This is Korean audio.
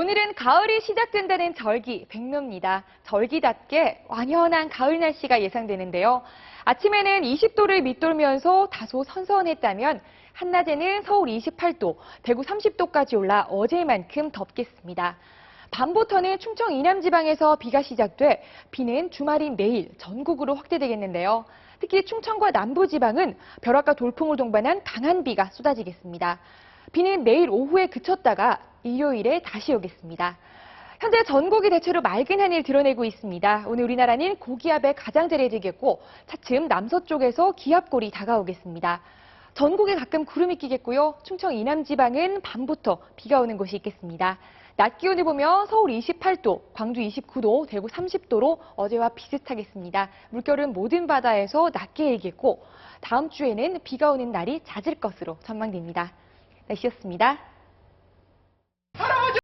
오늘은 가을이 시작된다는 절기, 백로입니다. 절기답게 완연한 가을 날씨가 예상되는데요. 아침에는 20도를 밑돌면서 다소 선선했다면 한낮에는 서울 28도, 대구 30도까지 올라 어제만큼 덥겠습니다. 밤부터는 충청 이남 지방에서 비가 시작돼 비는 주말인 내일 전국으로 확대되겠는데요. 특히 충청과 남부 지방은 벼락과 돌풍을 동반한 강한 비가 쏟아지겠습니다. 비는 내일 오후에 그쳤다가 일요일에 다시 오겠습니다. 현재 전국이 대체로 맑은 하늘 드러내고 있습니다. 오늘 우리나라는 고기압에 가장자리해지겠고 차츰 남서쪽에서 기압골이 다가오겠습니다. 전국에 가끔 구름이 끼겠고요. 충청 이남 지방은 밤부터 비가 오는 곳이 있겠습니다. 낮 기온을 보면 서울 28도, 광주 29도, 대구 30도로 어제와 비슷하겠습니다. 물결은 모든 바다에서 낮게 일겠고 다음 주에는 비가 오는 날이 잦을 것으로 전망됩니다. 날씨였습니다.